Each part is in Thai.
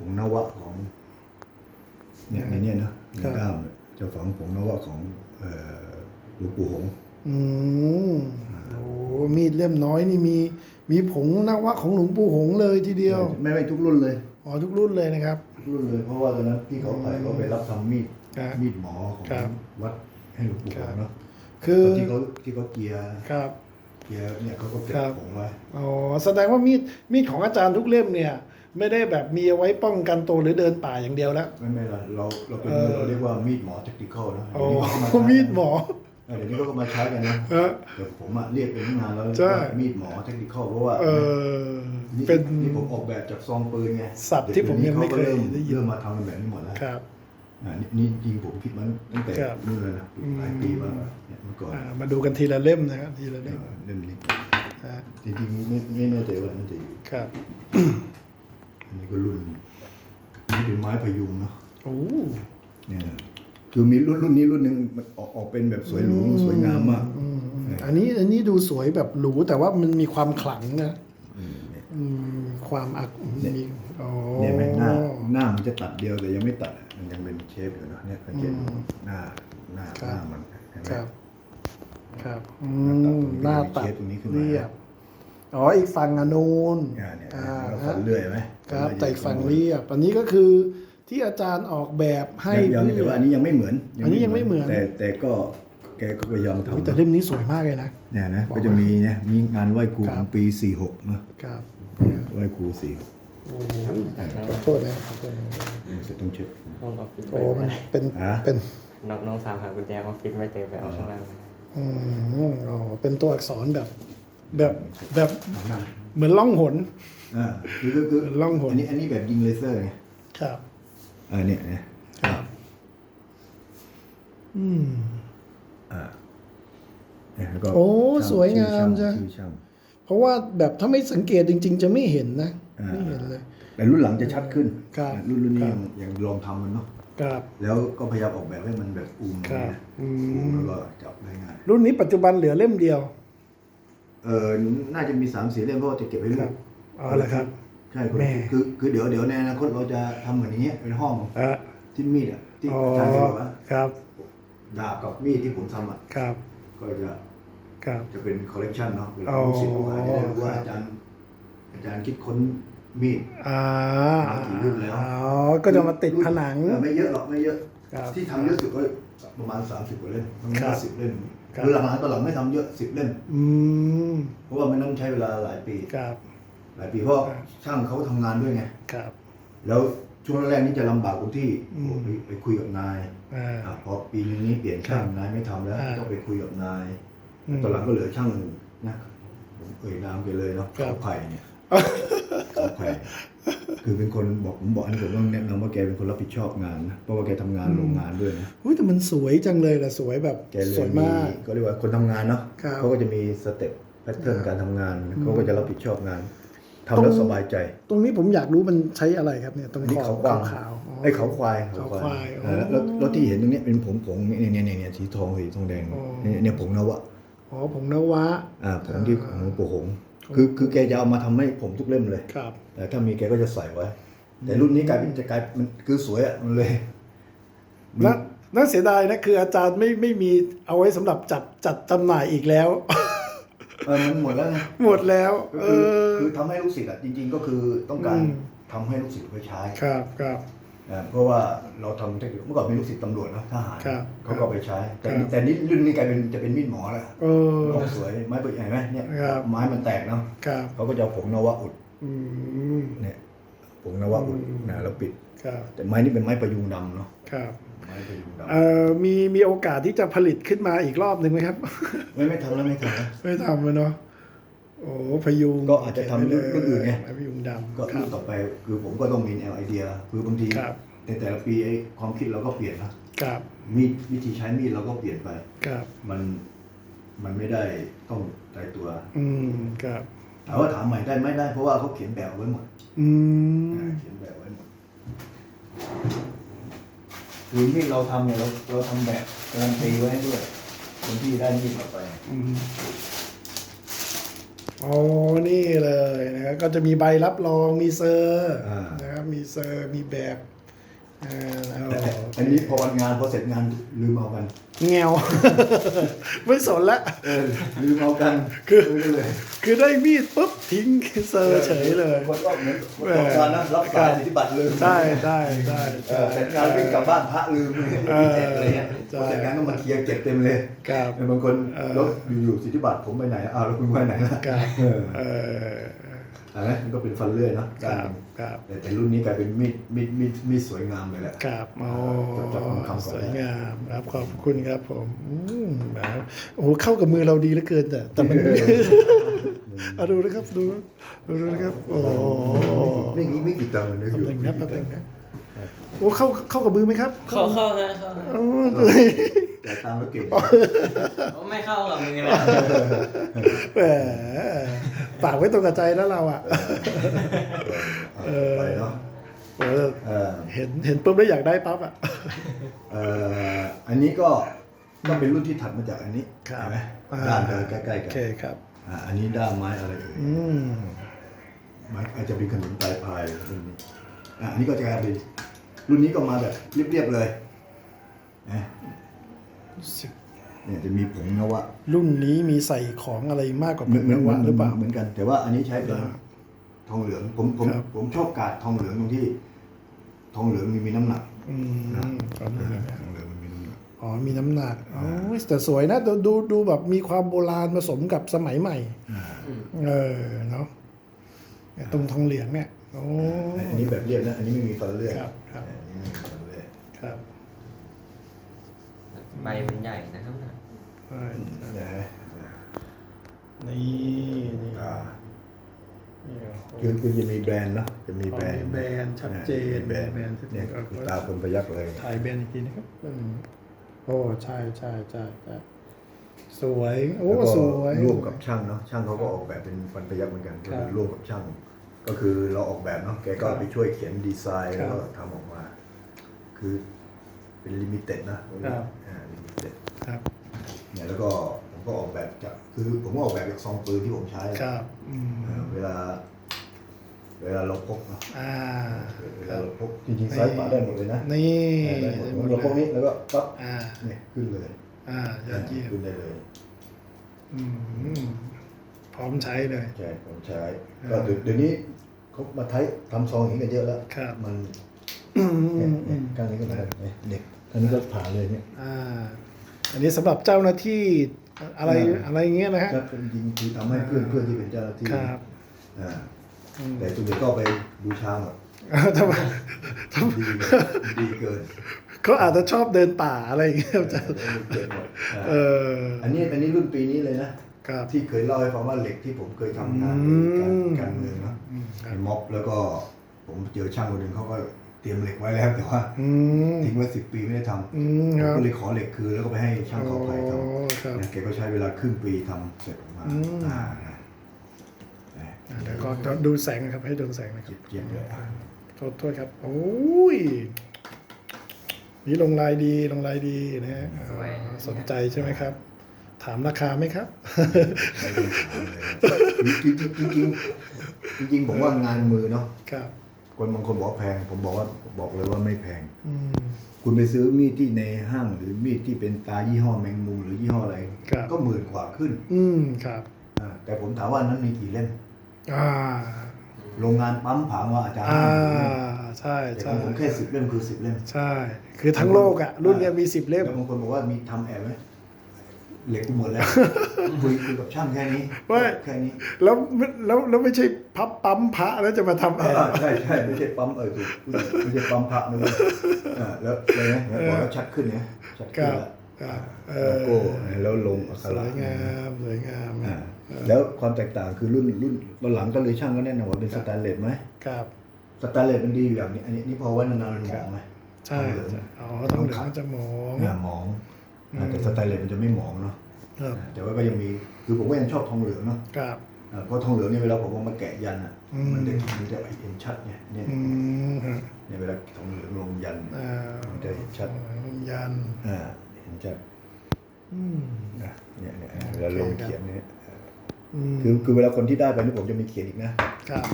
ผงนวะของ เนี่ยในเนี้ยนะในครับด้ามจะฝังผงนวะของเอ่อหลวงปู่หงส์อืมโอ้มีดเล่มน้อยนี่มี มีผงนวะของหลวงปู่หงส์เลยทีเดียว ไม่ไม่ทุกรุ่นเลยอ๋อทุกรุ่นเลยนะครับทุกรุ่นเลย เพราะว่าตอนนั้นพี่เขาไปเขาไปรับทำมีดครับมีดหมอของครับวัดให้หลวงปู่หงส์เนาะคือตอนที่เขาที่เขาเกียร์ครับเกียร์เนี่ยเขาก็เก็บครับผงไว้อ๋อแสดงว่ามีดมีดของอาจารย์ทุกเล่มเนี่ย ไม่ได้แบบมีเอาไว้ป้องกันตัวหรือเดินป่าอย่างเดียวแล้ว ไม่ไม่ละเราเราเป็นเออเราเรียกว่ามีดหมอ tactical นะอ๋อเดี๋ยวนี้เขาก็าใช้มีดหมอ เออเดี๋ยวนี้เขาก็มาใช้กันนะฮะแต่ผมอะเรียกเป็นตั้งนานแล้วใช่ ว่ามีดหมอ tactical เพราะว่าเออ นี่เป็น นี่ผมออกแบบจากซองปืนไงศัพท์ที่ผมยังไม่เคยดี๋วนี้ได้ยิน เริ่มมาทำกันแบบนี้หมดแล้วครับ อ่านี่นี่จริงผมคิดมันตั้งแต่ครับนู่นเลยนะอืมหลายปีมาแล้วเนี่ยเมื่อก่อนอ่ามาดูกันทีละเล่มนะครับทีละเล่มเออเล่มนี้ฮะจริงๆไม่ไม่แน่ใจว่ามันจะอยู่ครับอันนี้ ก็รุ่นนี่เป็นไม้พยุงเนาะโอ้เนี่ยคือมีรุ่นรุ่นนี้รุ่นหนึ่งมันออกออกเป็นแบบสวยหรูสวยงามมากอืมอืมอันนี้อันนี้ดูสวยแบบหรูแต่ว่ามันมีความขลังนะอืมเนี่ยอืมความอักมีอ๋อเนี่ยไหมหน้าหน้ามันจะตัดเดียวแต่ยังไม่ตัดอะมันยังเป็นเชฟอยู่เนอะเนี่ยสังเกตดูหน้าหน้าหน้ามันเห็นไหมครับ ครับอืหน้าตัดมตรงนี้หน้าตัดตรงนี้ขึ้นมาเรียบ อ๋ออีกฝั่งอนูนอ่าเนี่ยอ่าแล้วฮะฝันเลื่อยไหมครับแต่อีกฝั่งเรียบอันนี้ก็คือที่อาจารย์ออกแบบให้ยังยังแต่ว่าอันนี้ยังไม่เหมือน อันนี้ยังไม่เหมือน แต่แต่ก็แกก็พยายามอุ๊ยทำแต่เล่มนี้สวยมากเลยนะเนี่ยนะบอกก็จะมีเนี่ยมีงานไหว้ครูครัขบองปี46เนอะครับไหว้ครูสี่โอ้โหขอโทษนะขอโทษนะจะต้องเช็คห้องออฟฟิศโอ้มันเป็นฮะเป็นน้องน้องสาวหากุญแจออฟฟิศไม่เจอไปเอาข้างล่างอืมอ๋อเป็นตัวอักษรแบบ แบบแบบหน้าเหมือนล่องหน อ่าคือคือคือล่องหน อันนี้อันนี้แบบยิงเลเซอร์ไงครับอ่าเนี่ยเนี่ยครับ อืม อ่าเนี่ยแล้วก็โอ้ช่สวยงามชื่อจ้ะ ชื่อช่างเพราะว่าแบบถ้าไม่สังเกตจริง ๆ จะไม่เห็นนะอ่าไม่เห็นเลย แต่รุ่นหลังจะชัดขึ้นครับ รุ่นรุ่นนี้ครัยับงยังลองทำมันเนาะครับ แล้วก็พยายามออกแบบให้มันแบบอุ้มครับนะอือุ้มมแล้วก็จับได้ง่ายรุ่นนี้ปัจจุบันเหลือเล่มเดียว เออน่าจะมีสามสี่เล่มเพราะว่าจะเก็บไว้คลูรับกอ๋อเหรอครับ ใช่คือแม่ คือคือเดี๋ยวเดี๋ยวในอนาคตเราจะทำเหมือนอย่างเงี้ยเป็นห้องอะที่มีดอะที่อ๋ออาจารย์บอกว่าครับดาบกับมีดที่ผมทำอะครับก็จะครับ จะเป็นคอลเลกชันเนาะเวลาอ๋อลูกศิษย์ลูกหาจะได้รู้ว่าอาจารย์อาจารย์คิดค้นมีด อ่ามากี่รุ่นแล้ว อ๋อก็จะมาติดผนังเออไม่เยอะหรอกไม่เยอะ ครับ ที่ทำเยอะสุดก็ ประมาณ30กว่าเล่มบางทีครัก็บสิบเล่มครับคือหลังๆตอนหลังไม่ทำเยอะสิบเล่ม อืมเพราะว่ามันต้องใช้เวลาหลายปี ครับ หลายปีเพราะครับ ช่างเขาทำงานด้วยไง ครับ แล้วช่วงแรกๆนี่จะลำบากตรงที่อืม ไปไปคุยกับนายอ่า อะพอปีนึงนี้เปลี่ยนช่างครับนายไม่ทำแล้ว อ่า ต้องไปคุยกับนายอืมตอนหลังก็เหลือช่างนะผมเอ่ยนามแกันเลยเนาะครับ เขาไผ่เนี่ยเขาไผ่ คือเป็นคนบอกผมบอกอันนี้ผมต้องแนะนำว่าแกเป็นคนรับผิดชอบงานนะเพราะว่าแกทำงานโรงงานด้วยนะอุ้ยแต่มันสวยจังเลยล่ะสวยแบบแกเลยสวยมาก ก็เรียกว่าคนทำงานเนาะครับเขาก็จะมีสเต็ปแพทเทิร์นการทำงานเขาก็จะรับผิดชอบงานทำตรงแล้วสบายใจ ตรงนี้ผมอยากรู้มันใช้อะไรครับเนี่ยตรงอันนี้ขอบเขากวางขาวๆอ๋อ ไอ้เขาควายเขาควายเออแล้วแล้วที่เห็นตรงเนี้ยเป็นผงผงๆเนี่ยเนี่ยเนี่ยเนี่ยสีทองสีทองแดงอ๋อ เนี่ยเนี่ยผงนวะอ๋อผงนวะอ่าผงที่ของหลวงปู่หงส์ คือคือแกจะเอามาทำให้ผมทุกเล่มเลยครับแต่ถ้ามีแกก็จะใส่ไว้ แต่รุ่นนี้กลายเป็นจะกลายมันคือสวยอะมันเลยน่าน่าเสียดายนะคืออาจารย์ไม่ไม่มีเอาไว้สำหรับจัดจัดจำหน่ายอีกแล้วเออมันหมดแล้วไงหมดแล้วก็เอคืออคือทำให้ลูกศิษย์อะจริง ๆ ก็คือต้องการอืมทำให้ลูกศิษย์ไว้ใช้ครับครับ นะเพราะว่าเราทำเทคนิคเมื่อก่อนเป็นลูกศิษย์ตำรวจเนอะทหารครับเขาก็เอาไปใช้ แต่ครับ แต่นี่รุ่นนี้กลายเป็นจะเป็นมีดหมอแล้วเออโอ้สวยไม้เปิดใหญ่ไหมเนี่ยครับ ไม้มันแตกเนาะครับเขาก็จะเอาผงนวะอุดอืม เนี่ยผงนวะอุดอืม นะแล้วปิด ครับแต่ไม้นี่เป็นไม้ประยูงดำเนาะครับไม้ประยูงดเอ่อมีมีโอกาสที่จะผลิตขึ้นมาอีกรอบหนึ่งไหมครับำไม่ไม่ทำแล้วไม่ทำแล้วไม่ทำเลยเนาะ โอ้พยุงก็อาจจะทำรุ่นรุ่นอื่นไงพยุงดำก็ครัรุ่บนต่อไปคือผมก็ต้องมีแนวไอเดีย คือบางทีครับในแต่ละปีไอ้ความคิดเราก็เปลี่ยนนะครับมีดวิธีใช้มีดเราก็เปลี่ยนไปครับมันมันไม่ได้ต้องตายตัว อืมครับถามว่าถามใหม่ได้ไหม่ได้เพราะว่าเขาเขียนแบบไว้หมด อืมเขียนแบบไว้หมดคือมีดเราทำเนี่ยเราเราทำแบบการันตีไว้ให้ด้วยคนที่ได้มีดเราไป อืม อ๋อ นี่เลยนะครับก็จะมีใบรับรองมีเซอร์อ่าน นะครับมีเซอร์มีแบบ อ่าแล้วแต่อันนี้พอวันงานพอเสร็จงานลืมเอากันแงว ไม่สนละ เออลืมเอากันคือ ลืมเลยคือได้มีดปุ๊บทิ้งเซอร์เฉยเลย คนก็เหมือนคนทำงานนะรับสายสิทธิบัตรลืมได้ได้ได้ เออเสร็จงานวิ่งกลับบ้านพระลืมเออเจ็บอะไรเงี้ยใช่ พอเสร็จงานก็มาเคลียร์เก็บเต็มเลยครับ บางคนเออ รถอยู่ๆสิทธิบัตรผมไปไหนอ้าวแล้วคุณไปไหนล่ะครับเออ เออ อันนั้นมันก็เป็นฟันเลื่อยเนาะครับครับแต่แต่รุ่นนี้กลายเป็นมีดมีดมีดมีดสวยงามเลยแหละ ครับโอ้จับจับทองคำก่อนสวยงามครับขอบคุณครับผมอืมแบบโอ้โหเข้ากับมือเราดีเหลือเกินแต่แต่มัน เอาดูนะครับดูดูนะครับ โอ้โหไม่กี่ไม่กี่ตังค์เลยแป๊อบยู่นึงนะแป๊บนึงนะโอ้เข้าเข้ากับมือไหมครับเข้าเข้าฮะเข้าฮะโอ้แต่ตังค์แล้วเก่ง ไม่เข้ากับมือนะ แหม ฝากไว้ตรงกับใจแล้วเราอะเออไปเนาะโอ้โหเออเห็นเห็นปุ๊บแล้วอยากได้ปั๊บอะเอ่ออันนี้ก็ก็เป็นรุ่นที่ถัดมาจากอันนี้ครับเห็นไหมอ่ด้านเดินใกล้ๆโอกันเคครับอ่าอันนี้ด้ามไม้อะไรเอ่ยอืมไม้อาจจะเป็นขนมปลายพายรุ่นนี้อ่าอันนี้ก็จะกลายเป็นรุ่นนี้ก็มาแบบเรียบๆเลยนะรู้สึก เนี่ยจะมีผงนวะรุ่นนี้มีใส่ของอะไรมากกว่าเหมือนเหมือนนวะหรือเปล่า เหมือนกัน แต่ว่าอันนี้ใช้เป็นอ่าทองเหลืองผมผมครับ ผมชอบกาดทองเหลืองตรงที่ ทองเหลืองมีมีน้ำหนักอืมขอบคุณนะทองเหลืองมันมีน้ำหนัก อ๋อ มีน้ำหนักอ๋อแต่สวยนะดูดูดูแบบมีความโบราณผสมกับสมัยใหม่อ่าเออ เนาะเนี่ยตรงทองเหลืองเนี่ย โอ้ อันนี้แบบเรียบนะ อันนี้ไม่มีฟันเลื่อยครับครับ อันนี้ไม่มีฟันเลื่อยครับ ใบมันใหญ่นะครับนะใช่นะฮะนี่นี่อ่านี่โอ้โหคือคือจะมีแบรนด์เนาะจะมีแบรนด์มีแบรนด์ชัดเจนมีแบรนด์มีแบรนด์ชัดเจนเนี่ยคือตาคนประยักษ์เลยถ่ายแบรนด์อีกทีนะครับอืมโอ้ใช่ใช่ใช่ใช่สวยโอ้แล้วก็สวยร่วมกับช่างเนาะช่างเขาก็ออกแบบเป็นฟันประยักษ์เหมือนกันก็ครัคืบอร่วมกับช่าง ก็คือเราออกแบบเนาะแกก็ครับไปช่วยเขียนดีไซน์ครัแล้บวก็ทำออกมา คือเป็นลิมิเต็ดนะครับอ่าลิมิเต็ดครับ เนี่ยแล้วก็ผมก็ออกแบบจากคือผมก็ออกแบบจากซองปืนที่ผมใช้ครับอืมอ่าเวลา เวลาเราพกเนาะอ่าเวลาเราพกจริงๆซ้ายขวาได้หมดเลยนะนี่ได้หมดเราพกนี้แล้วก็ปั๊บอ่าเนี่ยขึ้นเลยอ่ายอดเยี่ยมขึ้นได้เลย อืมพร้อมใช้เลย ใช่ผมใช้อ่าก็เดี๋ยวเดี๋ยวนี้เขามาไทยทำซองอย่างนี้กันเยอะแล้วครับ มันอืมอืเนี่ยมอืเนี่ยมการนี้ก็เหมือนกันเนี่ยเด็กอันนี้ก็ผ่านเลยเนี่ย อ่า อันนี้สำหรับเจ้าหน้าที่อะไรอะไรอย่างเงี้ยนะฮะก็จริงๆคือทำให้เพื่อนเพื่อนที่เป็นเจ้าหน้าที่ครับ อ่าอืมแต่ส่วนใหญ่ก็เอาไปบูชาหมดอ้าวทำไมดีดีเกินเขาอาจจะชอบเดินป่าอะไรอย่างเงี้ยเอจะอเกินหมดอ่าเอออันนี้อันนี้รุ่นปีนี้เลยนะ ครับ ที่เคยเล่าให้ฟังว่าเหล็กที่ผมเคยทำงานอืการมการเมืองเนาะอืมครัในบม็อบแล้วก็ผมเจอช่างคนหนึ่งเขาก็ เตรียมเหล็กไว้แล้วแต่ว่าอืมทิ้งไว้สิบปีไม่ได้ทำอืมผมครับก็เลยขอเหล็กคืนแล้วก็ไปให้ช่างเขาไผ่ทโอ้ครับำเนี่ยแกก็ใช้เวลาครึ่งปีทำเสร็จออกมาอืม อ่านะอ่าเดี๋ยวก็ดูแสงนะครับให้ดูแสงนะครับเจี๊ยบๆเลยอะโทษโทษครับโอ้ยนี่ลงลายดีลงลายดีนะฮะอ่าสนใจใช่ไหมครับ ถามราคาไหมครับ ไม่ต้องถามเลยจริงๆจริงๆจริงๆจริงๆผมว่างานมือเนาะครับ คนบางคนบอกว่าแพง ผมบอกว่าบอกเลยว่าไม่แพง อืม คุณไปซื้อมีดที่ในห้างหรือมีดที่เป็นตายี่ห้อแมงมุมหรือยี่ห้ออะไร ครับ ก็หมื่นกว่าขึ้นอืมครับอ่าแต่ผมถามว่านั้นมีกี่เล่ม อ่าโรงงานปั๊มผางว่าอาจารย์อ่าให้หมื่นเล่มใช่แต่ขใช่องผมแค่สิบเล่มคือสิบเล่ม ใช่ คือทั้งโลกอะ รุ่นเนี้ยมีสิบเล่ม แล้วบางคนบอกว่ามีทำแอบไหมเหล็กกูหมดแล้ว คุยคุยกับช่างแค่นี้ว่า แค่นี้ แล้วแล้วแล้วไม่ใช่ พับปั๊มพระแล้วจะมาทำแออ่าร์ใช่ใช่ไม่ใช่ปั๊มเออถูกไม่ใช่ปั๊มพระนะเว้ยอ่าแล้วเลยนะแล้วบอกแล้วชัดขึ้นเนี่ยชัดคขึ้นรับแล้วครับเอโลอโก้แล้วลงอักสขวระยงามสวยงามอ่าแล้วความแตกต่างคือรุ่นรุ่นตอนหลังก็เลยช่างก็แน่นอนว่าเป็นสแตนเลสไหมครับ สแตนเลสมันดีอยู่อย่างนี้ อันนี้นี่พอไว้นานๆมันหมองไหมใช่เหลืองใช่อ๋อต้องเหลืองมันจะมองอ่าหมองอ่าแต่สแตนเลสมันจะไม่หมองเนาะครับอ่าแต่ว่าก็ยังมีคือผมก็ยังชอบทองเหลืองเนาะ ครับอ่า เพราะทองเหลืองเนี่ยเวลาผมเอามาแกะยันอะอืมมันจะมันจะเห็นชัดไงเนี่ยอืมฮะเนี่ยเวลาทองเหลืองลงยันอ่ามันจะเห็นชัดยันอ่าเห็นชัดอืมนะเนี่ยเนี่ยเวลาลงเขียนเนี่ยอืมคือคือเวลาคนที่ได้ไปนี่ผมจะมีเขียนอีกนะครับ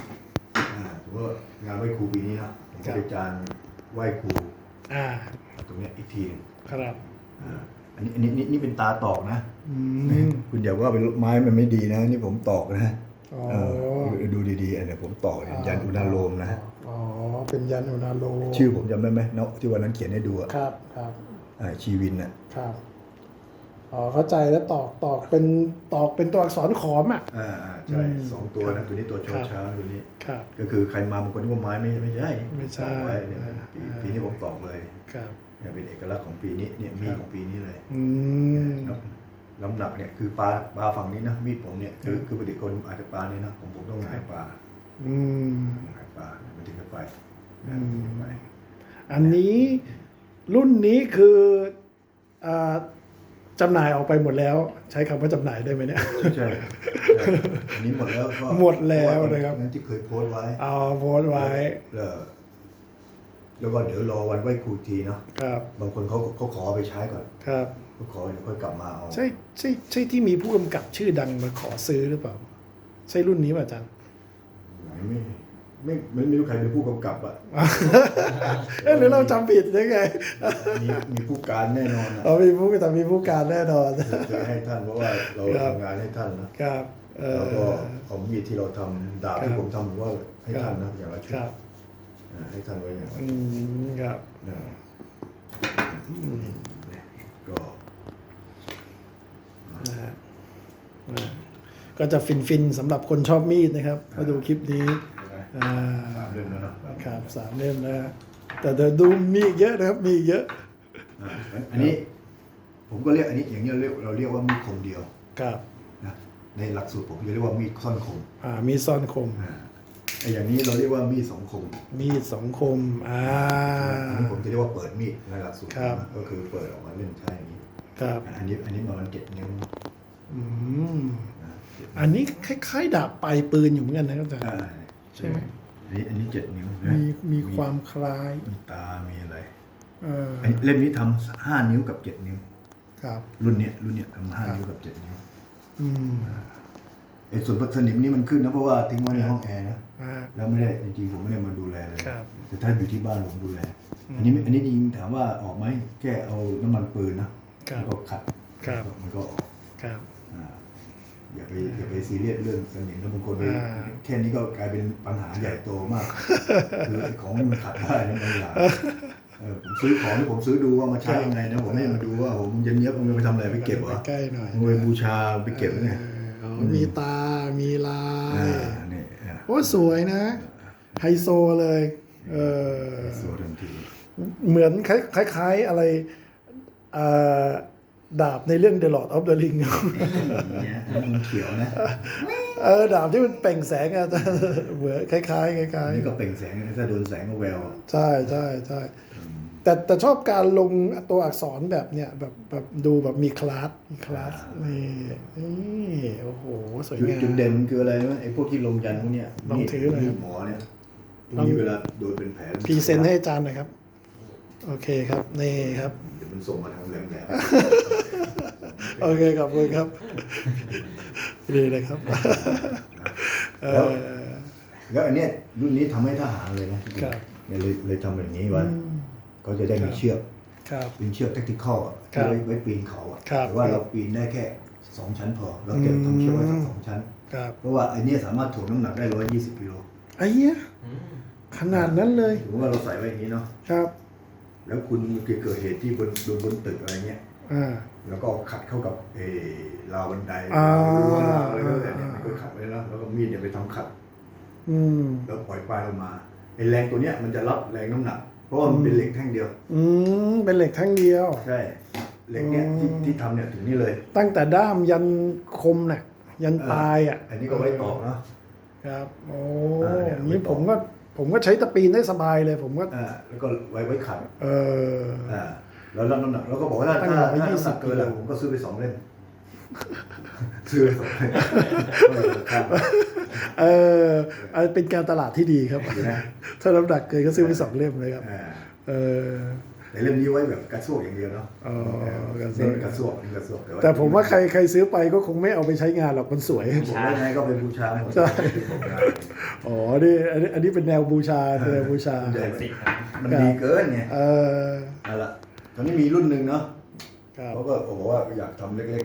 อ่าสมมติว่างานไหว้ครูปีนี้นะผมครัจะบไปจานไหว้ครูอ่าตรงเนี้ยอีกทีหนึงครับ อ่าอันนี้อันนี้นี่นี่เป็นตาตอกนะ อืมคุณอย่าว่าเป็นไม้มันไม่ดีนะ นี่ผมตอกนะอ๋อเออดูดีๆอันเนี้ยผมตอกเนี่ยยันอุณาโลมนะ อ๋อ เป็นยันอุณาโลมชื่อผมจำได้ไหมเนาะที่วันนั้นเขียนให้ดูอะครับครับอ่าชีวินอะครับอ๋อเข้าใจแล้วตอกตอกเป็นตอกเป็นตัวอักษรขอมอะ อ่าอ่าใช่อืมสองตัวนะตัวนี้ตัวชอครับ ช้างตัวนี้ ครับ ก็คือใครมาบางคนนึกว่าไม้ไม่ไม่ใช่ไม่ใช่ตอกไว้เนี่ยอ่าปีอ่า ปีนี้ผมตอกเลย ครับ เนี่ยเป็นเอกลักษณ์ของปีนี้เนี่ยมีดของปีนี้เลยอืมน้ำน้ำหนักเนี่ยคือปลาปลาฝั่งนี้นะมีดผมเนี่ยคือคือปกติคนอาจจะปลานี่นะผมผมต้องหงายปลาอืมหงายปลามันถึงจะไปอืนะมไปอันนี้รุ่นนี้คืออ่าจำหน่ายออกไปหมดแล้ว ใช้คำว่าจำหน่ายได้ไหมเนี่ยใช่ใช่ใช่อันนี้หมดแล้วก็หมดแล้วนะครับนั้นที่เคยโพสต์ไว้เอาโพสต์ไว้เออ แล้วก็เดี๋ยวรอวันไหว้ครูทีเนาะครับ บางคนเขาเขาขอไปใช้ก่อนครับ เขาขอเดี๋ยวค่อยกลับมาเอาใช่ใช่ใช่ที่มีผู้กำกับชื่อดังมาขอซื้อหรือเปล่า ใช่รุ่นนี้ป่ะอาจารย์ ไม่ไม่ไม่ไม่รู้ใครเป็นผู้กำกับอะเอ๊ะหรือเราจำผิดได้ไงมีมีผู้การแน่นอนอะเรามีผู้แต่มีผู้การแน่นอน จะให้ท่านเพราะว่าเราครับ ทำงานให้ท่านนะครับ เอแล้วอก็เอามีดที่เราทำดาบครัที่บผมทำผมว่าให้ท่านนะอย่างละชุคด รับอ่า ให้ท่านไว้อย่างละอืมครับนะก็นะฮะอ่าก็จะฟินฟินๆสำหรับคนชอบมีดนะครับมาดูคลิปนี้อ่าสามเรื่องแล้วเนอะครับสามเล่มนะฮะแต่เดี๋ยวดูมีอีกเยอะนะครับมีอีกเยอะอ่าอันนี้ ผมก็เรียกอันนี้อย่างนี้เราเรียกเราเรียกว่ามีดคมเดียวครับนะในหลักสูตรผมจะเรียกว่ามีดซ่อนคมอ่ามีดซ่อนคม อ่า ไอ้อย่างนี้เราเรียกว่ามีดสองคมมีดสองคม อ่า อันนี้ผมจะเรียกว่าเปิดมีดในหลักสูตรครับนะก็คือเปิดออกมาเล่นใช้อย่างนี้ ครับ อันนี้อันนี้ประมาณเจ็ดนิ้วอืม นะเจ็ดอันนี้คล้ายๆดาบปลายปืนอยู่เหมือนกันนะครับอาจารย์ อ่าใช่ไหม อันนี้อันนี้เจ็ดนิ้วนะมีมีความคล้ายมีตา มีอะไรเอออันนี้เล่มนี้ทำห้านิ้วกับเจ็ดนิ้ว ครับ รุ่นเนี้ยรุ่นเนี้ยทำห้านิ้วกับเจ็ดนิ้ว อืม ไอ้ส่วนสนิมนี่มันขึ้นนะเพราะว่าทิ้งไว้ในห้องแอร์นะอ่า แล้วไม่ได้จริงๆผมไม่ได้มาดูแลเลยครับแต่ถ้าอยู่ที่บ้านผมดูแลอันนี้อันนี้จริงๆถามว่าออกไหมแค่เอาน้ำมันปืนนะครับแล้วก็ขัดครับ มันก็ออกครับ อ่าอย่าไปอย่าไปซีเรียสเรื่องสนิมนะบางคนไปอ่า แค่นี้ก็กลายเป็นปัญหาใหญ่โตมากคือไอ้ของมันขัดได้นะบางอย่างเออผมซื้อของที่ผมซื้อดูว่ามาใช้ยังไงนะผมไม่ได้มาดูว่าผมจะเนี้ยบมันไปทำอะไรไปเก็บเหรอใกล้หน่อย มันไปบูชาไปเก็บไง เอออ๋อ มีตา มีลายอ่านี่อะโอ้สวยนะ ไฮโซเลย เออสวยทันทีเหมือนคล้าย ๆ อะไรเอ่อดาบในเรื่อง The Lord of the Ring เนี่ยมันเขียวนะ เออ ดาบที่มันเปล่งแสงอะเหมือนคล้ายๆคล้ายอันนี้ก็เปล่งแสงนะถ้าโดนแสงก็แววๆใช่ใช่ใช่ แต่แต่ชอบการลงตัวอักษรแบบเนี้ยแบบแบบดูแบบมีคลาสมีคลาสนี่นี่โอ้โห สวยจุดงาม จุดเด่นคืออะไรนะไอ้พวกที่ลงยันพวกเนี้ยลองถือหน่อยมีดหมอเนี่ยพวกนี้เวลาโดนเป็นแผลพรีเซนต์ให้อาจารย์หน่อยครับ โอเคครับ นี่ครับ เดี๋ยวมันส่งมาทางแหลมแหลมโอเคขอบคุณครับดีเลยครับเออ แล้วอันเนี้ยรุ่นนี้ทำให้ทหารเลยนะครับ เนี่ยเลยเลยทำแบบนี้ไว้ ก็จะได้มีเชือกครับ เป็นเชือกแท็กติคอลอะครับไว้ไว้ปีนเขาอะครับแต่ว่าเราปีนได้แค่สองชั้นพอ เราเก็บทำเชือกไว้สักสองชั้น ครับเพราะว่าไอ้เนี่ยสามารถถ่วงน้ำหนักได้ร้อยยี่สิบกิโลไอ้เหี้ยอืมขนาดนั้นเลยถือว่าเราใส่ไว้อย่างนี้เนาะ ครับแล้วคุณเกิดเหตุที่บนบนบนตึกอะไรเงี้ย อ่า แล้วก็ขัดเข้ากับเออราวบันไดอ่ารั้วราวอะไรก็แต่เนี่ยมันก็ขัดไว้แล้ว แล้วก็มีดเนี่ยไปทำขัด อืมแล้วปล่อยปลายลงมาไอ้แรงตัวเนี้ยมันจะรับแรงน้ำหนัก เพราะว่ามันเป็นเหล็กแท่งเดียว อืมเป็นเหล็กทั้งเดียว ใช่ เหล็กเนี่ยที่ที่ทำเนี่ยถึงนี่เลย ตั้งแต่ด้ามยันคมน่ะ ยันปลายอะอันนี้ก็ไว้ตอกเนาะ ครับ โอ้อ่าเนี่ย นี่ไว้ต่อผมก็ผมก็ใช้ตะปีนได้สบายเลย ผมก็ อ่าแล้วก็ไว้ไว้ขัดเออ อ่าแล้วรับน้ำหนักแล้วก็บอกว่าถ้าตั้งถ้าร้อยถ้ายี่น้ำหสินับกเกินแล้วผมก็ซื้อไปสองเล่มซื้อไปสองเล่มไม่เหลือข้าง เอออันเป็นการตลาดที่ดีครับนะถ้าน้ำหนักเกินก็ซื้อไปสองเล่มเลยครับอ่าเออแต่แต่เล่มนี้ไว้แบบกระซวกอย่างเดียวเนาะอ๋อกระซวกเน้นกระซวกเน้นกระซวกแต่ผมว่าใครใครซื้อไปก็คงไม่เอาไปใช้งานหรอกมันสวยผมว่าไงก็เป็นบูชาใช่อ๋อนี่อันนี้อันนี้เป็นแนวบูชาแนวบูชาใช่สิครับมันดีเกินไงเออนั่นแหละตอนนี้มีรุ่นหนึ่งเนาะครับเขาก็บอกว่าอยากทำเล็ก